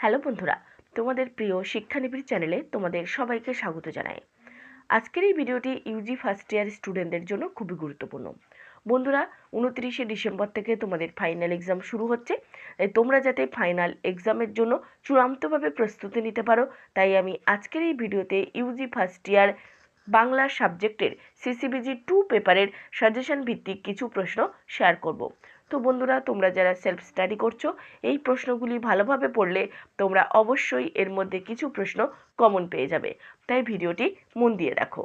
Hello বন্ধুরা, তোমাদের প্রিয় শিক্ষানিবিড় চ্যানেলে তোমাদের সবাইকে স্বাগত জানাই। আজকের এই ভিডিওটি ইউজি ফার্স্ট ইয়ার স্টুডেন্টদের জন্য খুবই গুরুত্বপূর্ণ। বন্ধুরা, উনত্রিশে ডিসেম্বর থেকে তোমাদের ফাইনাল এক্সাম শুরু হচ্ছে। তাই তোমরা যাতে ফাইনাল এক্সামের জন্য চূড়ান্তভাবে প্রস্তুতি নিতে পারো, তাই আমি আজকের এই ভিডিওতে ইউজি ফার্স্ট ইয়ার বাংলা সাবজেক্টের সিসিবিজি টু পেপারের সাজেশন ভিত্তিক কিছু প্রশ্ন শেয়ার করব। তো বন্ধুরা, তোমরা যারা সেলফ স্টাডি করছ, এই প্রশ্নগুলি ভালোভাবে পড়লে তোমরা অবশ্যই এর মধ্যে কিছু প্রশ্ন কমন পেয়ে যাবে। তাই ভিডিওটি মন দিয়ে দেখো।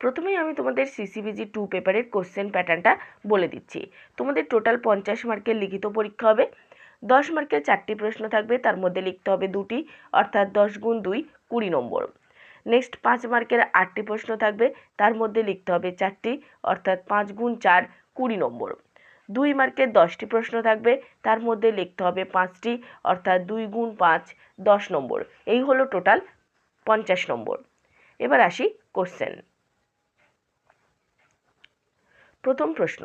প্রথমেই আমি তোমাদের সিসিবিজি টু পেপারের কোশ্চেন প্যাটার্নটা বলে দিচ্ছি। তোমাদের টোটাল পঞ্চাশ মার্কের লিখিত পরীক্ষা হবে। দশ মার্কের চারটি প্রশ্ন থাকবে, তার মধ্যে লিখতে হবে দুটি, অর্থাৎ দশ গুণ দুই কুড়ি নম্বর। নেক্সট পাঁচ মার্কের আটটি প্রশ্ন থাকবে। তার মধ্যে লিখতে হবে চারটি, অর্থাৎ পাঁচ গুণ চার, কুড়ি নম্বর। দুই মার্কের দশটি প্রশ্ন থাকবে। তার মধ্যে লিখতে হবে পাঁচটি, অর্থাৎ দুই গুণ পাঁচ, দশ নম্বর। এই হলো টোটাল পঞ্চাশ নম্বর। এবার আসি কোশ্চেন প্রথম প্রশ্ন।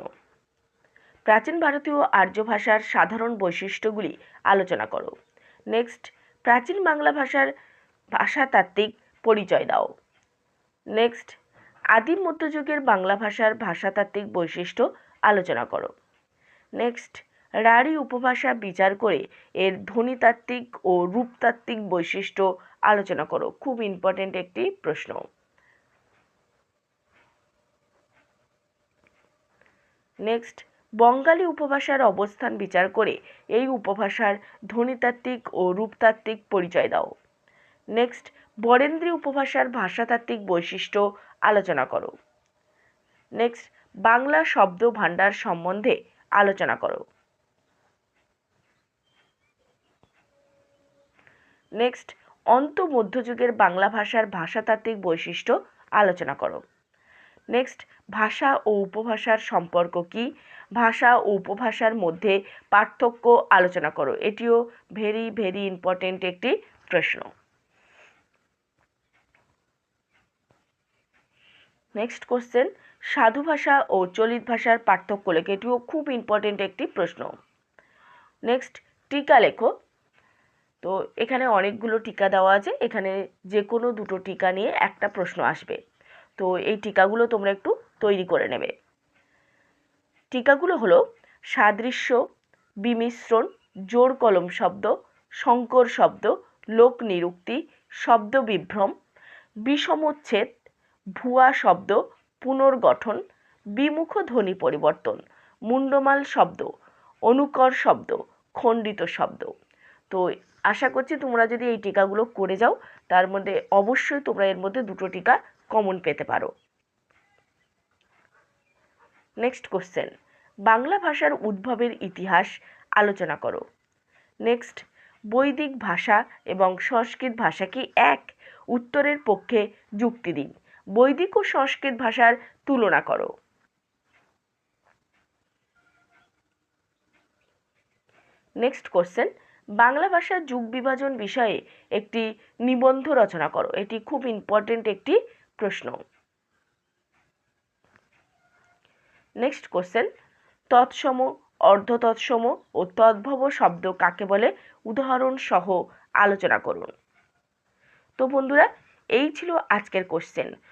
প্রাচীন ভারতীয় আর্য ভাষার সাধারণ বৈশিষ্ট্যগুলি আলোচনা করো। নেক্সট প্রাচীন বাংলা ভাষার ভাষাতাত্ত্বিক পরিচয় দাও। নেক্সট আদিম মধ্যযুগের বাংলা ভাষার ভাষাতাত্ত্বিক বৈশিষ্ট্য আলোচনা করো। নেক্সট রাঢ়ী উপভাষা বিচার করে এর ধ্বনিতাত্ত্বিক ও রূপতাত্ত্বিক বৈশিষ্ট্য আলোচনা করো। খুব ইম্পর্টেন্ট একটি প্রশ্ন। নেক্সট বঙ্গালী উপভাষার অবস্থান বিচার করে এই উপভাষার ধ্বনিতাত্ত্বিক ও রূপতাত্ত্বিক পরিচয় দাও। নেক্সট বরেন্দ্রী উপভাষার ভাষাতাত্ত্বিক বৈশিষ্ট্য আলোচনা করো। নেক্সট বাংলা শব্দ ভাণ্ডার সম্বন্ধে আলোচনা করো। নেক্সট অন্ত মধ্যযুগের বাংলা ভাষার ভাষাতাত্ত্বিক বৈশিষ্ট্য আলোচনা করো। নেক্সট ভাষা ও উপভাষার সম্পর্ক কি? ভাষা ও উপভাষার মধ্যে পার্থক্য আলোচনা করো। এটিও ভেরি ভেরি ইম্পর্টেন্ট একটি প্রশ্ন। নেক্সট কোশ্চেন সাধু ভাষা ও চলিত ভাষার পার্থক্য লেখো এটিও খুব ইম্পর্টেন্ট একটি প্রশ্ন। নেক্সট টিকা লেখো। তো এখানে অনেকগুলো টিকা দেওয়া আছে। এখানে যে কোনো দুটো টিকা নিয়ে একটা প্রশ্ন আসবে। তো এই টিকাগুলো তোমরা একটু তৈরি করে নেবে। টিকাগুলো হলো সাদৃশ্য, বিমিশ্রণ জোর কলম শব্দ সংকর শব্দ, লোক নিরুক্তি, শব্দ বিভ্রম, বিষমোচ্ছেদ ভুয়া শব্দ, পুনর্গঠন, বিমুখ ধ্বনি পরিবর্তন, মুন্ডমাল শব্দ, অনুকর শব্দ, খণ্ডিত শব্দ। তো আশা করছি তোমরা যদি এই টিকাগুলো করে যাও, তার মধ্যে অবশ্যই তোমরা এর মধ্যে দুটো টিকা কমন পেতে পারো। নেক্সট কোশ্চেন বাংলা ভাষার উদ্ভবের ইতিহাস আলোচনা করো। নেক্সট বৈদিক ভাষা এবং সংস্কৃত ভাষা কি এক, উত্তরের পক্ষে যুক্তি দিন। বৈদিক ও সংস্কৃত ভাষার তুলনা করো। নেক্সট কোশ্চেন বাংলা ভাষার যুগ বিভাজন বিষয়ে একটি নিবন্ধ রচনা করো। এটি খুব ইম্পর্টেন্ট একটি প্রশ্ন। নেক্সট কোশ্চেন তৎসম অর্ধ তৎসম ও তদ্ভব শব্দ কাকে বলে? উদাহরণ সহ আলোচনা করুন। তো বন্ধুরা, এই ছিল আজকের question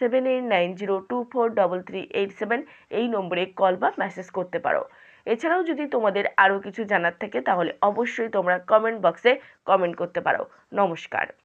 seven eight nine zero two four double three eight seven এই নম্বরে কল বা মেসেজ করতে পারো। এছাড়াও যদি তোমাদের আরও কিছু জানার থাকে, তাহলে অবশ্যই তোমরা কমেন্ট বক্সে কমেন্ট করতে পারো। নমস্কার।